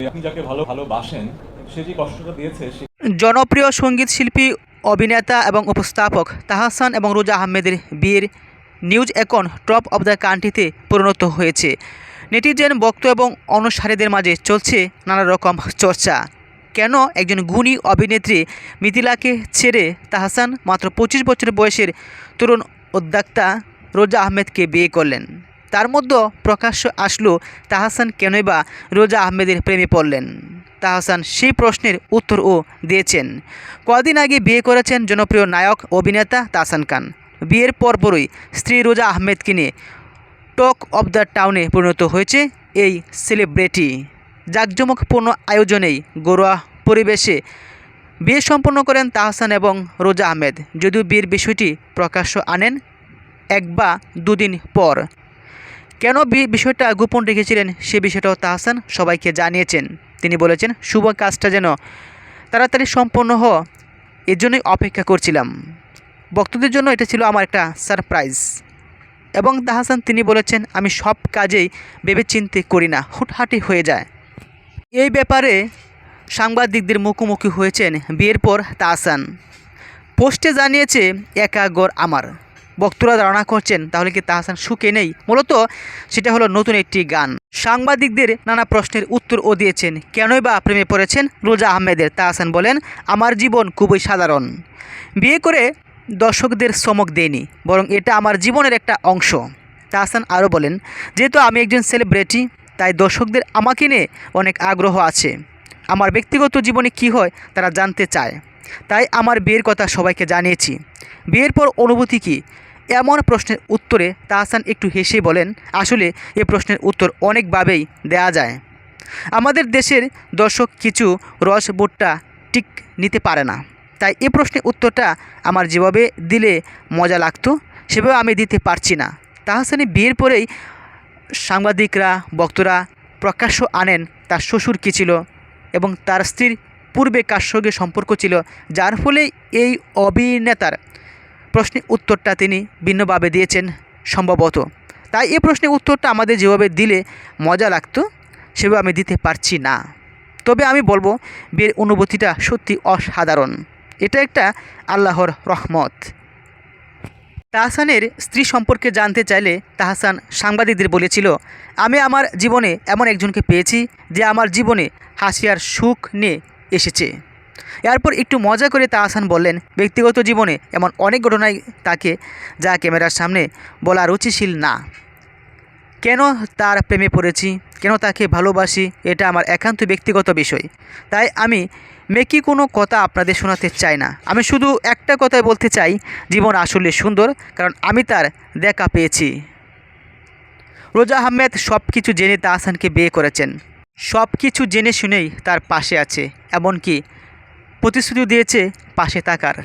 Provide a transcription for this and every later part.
যে আপনি যাকে ভালো ভালোবাসেন, সে যে কষ্টটা দিয়েছে জনপ্রিয় সংগীত শিল্পী, অভিনেতা এবং উপস্থাপক তাহাসান এবং রোজা আহমেদের বিয়ের নিউজ এখন টপ অব দ্য কান্ট্রিতে পরিণত হয়েছে। নেটিজেন বক্ত এবং অনুসারীদের মাঝে চলছে নানা রকম চর্চা। কেন একজন গুণী অভিনেত্রী মিথিলাকে ছেড়ে তাহাসান মাত্র পঁচিশ বছর বয়সের তরুণ উদ্যোক্তা রোজা আহমেদকে বিয়ে করলেন? তার মধ্যে প্রকাশ্য আসলো, তাহাসান কেনই বা রোজা আহমেদের প্রেমে পড়লেন? তাহসান সেই প্রশ্নের উত্তরও দিয়েছেন। কদিন আগে বিয়ে করেছেন জনপ্রিয় নায়ক, অভিনেতা তাহসান খান। বিয়ের পরপরই স্ত্রী রোজা আহমেদকে নিয়ে টক অব দ্য টাউনে পরিণত হয়েছে এই সেলিব্রিটি। জাঁকজমকপূর্ণ আয়োজনেই ঘরোয়া পরিবেশে বিয়ে সম্পন্ন করেন তাহসান এবং রোজা আহমেদ। যদিও বিয়ের বিষয়টি প্রকাশ্য আনেন এক বা দুদিন পর। কেন বিষয়টা গোপন রেখেছিলেন সে বিষয়টাও তাহসান সবাইকে জানিয়েছেন। তিনি বলেছেন, শুভ কাজটা যেন তাড়াতাড়ি সম্পন্ন হ এর জন্যই অপেক্ষা করছিলাম। ভক্তদের জন্য এটা ছিল আমার একটা সারপ্রাইজ। এবং তাহসান তিনি বলেছেন, আমি সব কাজেই ভেবে ভেবেচিন্তে করি না হুটহাটি হয়ে যায়। এই ব্যাপারে সাংবাদিকদের মুখোমুখি হয়েছেন বিয়ের পর তাহসান পোস্টে জানিয়েছে একা গড় আমার। বক্তরা ধারণা করছেন, তাহলে কি তাহসান সুখে নেই? মূলত সেটা হলো নতুন একটি গান। সাংবাদিকদের নানা প্রশ্নের উত্তরও দিয়েছেন, কেনই বা প্রেমে পড়েছেন রোজা আহমেদের, তাহসান বলেন, আমার জীবন খুবই সাধারণ। বিয়ে করে দর্শকদের চমক দেয়নি বরং এটা আমার জীবনের একটা অংশ। তাহসান আরও বলেন, যেহেতু আমি একজন সেলিব্রিটি, তাই দর্শকদের আমাকে নিয়ে অনেক আগ্রহ আছে। আমার ব্যক্তিগত জীবনে কি হয় তারা জানতে চায়। তাই আমার বিয়ের কথা সবাইকে জানিয়েছি। বিয়ের পর অনুভূতি কী? এমন প্রশ্নের উত্তরে তাহসান একটু হেসে বলেন, আসলে এ প্রশ্নের উত্তর অনেকভাবেই দেয়া যায়। আমাদের দেশের দর্শক কিছু রস বোটটা ঠিক নিতে পারে না। তাই এ প্রশ্নের উত্তরটা আমার যেভাবে দিলে মজা লাগতো, সেভাবে আমি দিতে পারছি না। তাহসানি বিয়ের পরেই সাংবাদিকরা, বক্তরা প্রকাশ্য আনেন তার শ্বশুর কী ছিল এবং তার স্ত্রীর পূর্বে কার সঙ্গে সম্পর্ক ছিল? যার ফলে এই অভিনেতার প্রশ্নের উত্তরটা তিনি ভিন্নভাবে দিয়েছেন সম্ভবত। তাই এই প্রশ্নের উত্তরটা আমাদের যেভাবে দিলে মজা লাগতো, সেভাবে আমি দিতে পারছি না। তবে আমি বলব, বিয়ের অনুভূতিটা সত্যি অসাধারণ। এটা একটা আল্লাহর রহমত। তাহসানের স্ত্রী সম্পর্কে জানতে চাইলে তাহসান সাংবাদিকদের বলেছিল, আমি আমার জীবনে এমন একজনকে পেয়েছি যে আমার জীবনে হাসিয়ার সুখ নিয়ে এসেছে। এরপর একটু মজা করে তাহসান বললেন, ব্যক্তিগত জীবনে এমন অনেক ঘটনাই তাকে যা ক্যামেরার সামনে বলা রুচিশীল না। কেন তার প্রেমে পড়েছি? কেন তাকে ভালোবাসি? এটা আমার একান্ত ব্যক্তিগত বিষয়। তাই আমি মেকি কোনো কথা আপনাদের শোনাতে চাই না। আমি শুধু একটা কথাই বলতে চাই, জীবন আসলে সুন্দর, কারণ আমি তার দেখা পেয়েছি। রোজা আহমেদ সব কিছু জেনে তাহসানকে বিয়ে করেছেন। সব কিছু জেনে শুনেই তার পাশে আছে, এমনকি প্রতিশ্রুতি দিয়েছে পাশে থাকার।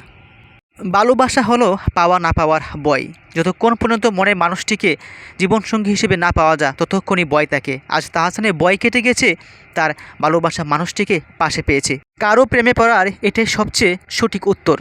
ভালোবাসা হলো পাওয়া না পাওয়ার বয়। যতক্ষণ পর্যন্ত মনের মানুষটিকে জীবনসঙ্গী হিসেবে না পাওয়া যায়, ততক্ষণই বয় থাকে আজ তাহসানের বয় কেটে গেছে, তার ভালোবাসা মানুষটিকে পাশে পেয়েছে। কারও প্রেমে পড়ার এটাই সবচেয়ে সঠিক উত্তর।